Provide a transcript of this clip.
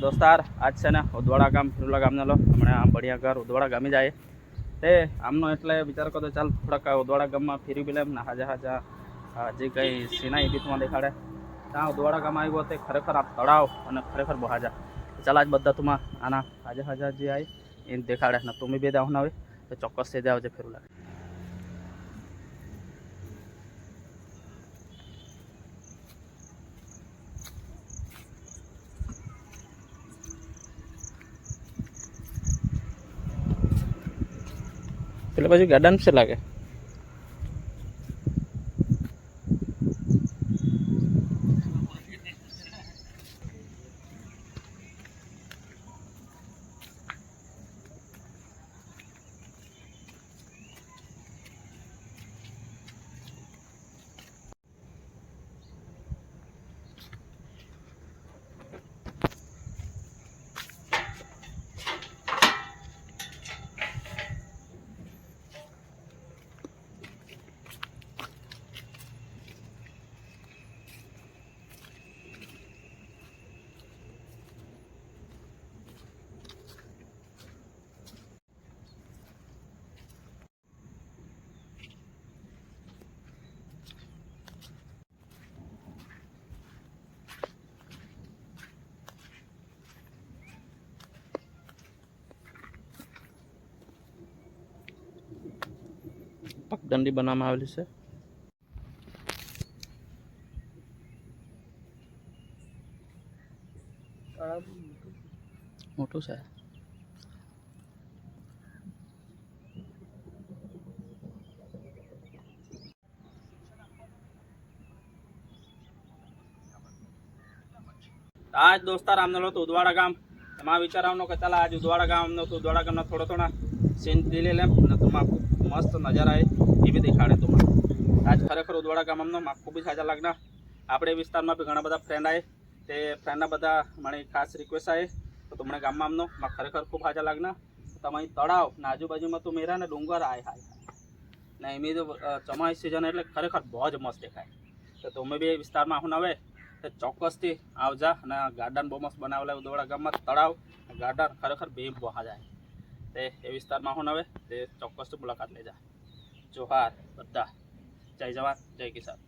દોસ્તાર, આજ છે ને ઉદવાડા ગામ ફિરુલા ગામને લો. હમણાં આમ બઢિયા ઘર ઉદવાડા ગામે જાય. તે આમનો એટલે વિચાર કરતો, ચાલ થોડાક ઉદવાડા ગામમાં ફેરી બી લેમ ને હાજા હાજા જે કંઈ સીનાઈ બીતમાં દેખાડે. ત્યાં ઉદવાડા ગામ આવ્યો, તે ખરેખર આ તળાવ અને ખરેખર બહુ હાજા. ચાલ આજ બધા તુમાં આના હાજા હાજા જે આવી એને દેખાડે. ને તમે બે દાવ હોય, તો ચોક્કસ તે જાવ છે ફેરુલા પેલા બાજુ ગાર્ડન છે લાગે. પગદંડી બનાવવામાં આવેલી છે. મોટું છે. આજ દોસ્તાર આમને લો તો ઉદવાડા ગામ એમાં વિચાર આવનો કે ચાલ આજ ઉદવાડા ગામ આમનો તો ઉદવાડા ગામના થોડા થોડા સીન દિલે લેમ ને તમા ખૂબ મસ્ત નજારા એ બી દેખાડે તુમા આજ ખરેખર ઉદવાડા ગામ આમનો માં ખૂબ સાજા લાગના. આપણે વિસ્તારમાં બી ઘણા બધા ફ્રેન્ડ આવે તે ફ્રેન્ડના બધા મને ખાસ રિક્વેસ્ટ આવે તો તમને ગામમાં આમનો. માં ખરેખર ખૂબ સાજા લાગના. તમારી તળાવ ને આજુબાજુમાં તો મેરા ને ડુંગર આય હાય. ને એમી તો ચોમાસી સિઝન એટલે ખરેખર બહુ જ મસ્ત દેખાય. તો તમે બી વિસ્તારમાં આવું આવે ચોક્કસથી આવજા અને ગાર્ડન બહુ મસ્ત બનાવેલા ઉદવાડા ગામમાં. તળાવ ગાર્ડન ખરેખર બે બહા જાય. તે એ વિસ્તારમાં હું નવે તે ચોક્કસથી મુલાકાત લેજા. જોહાર, બધા. જય જવાન, જય કિસાન.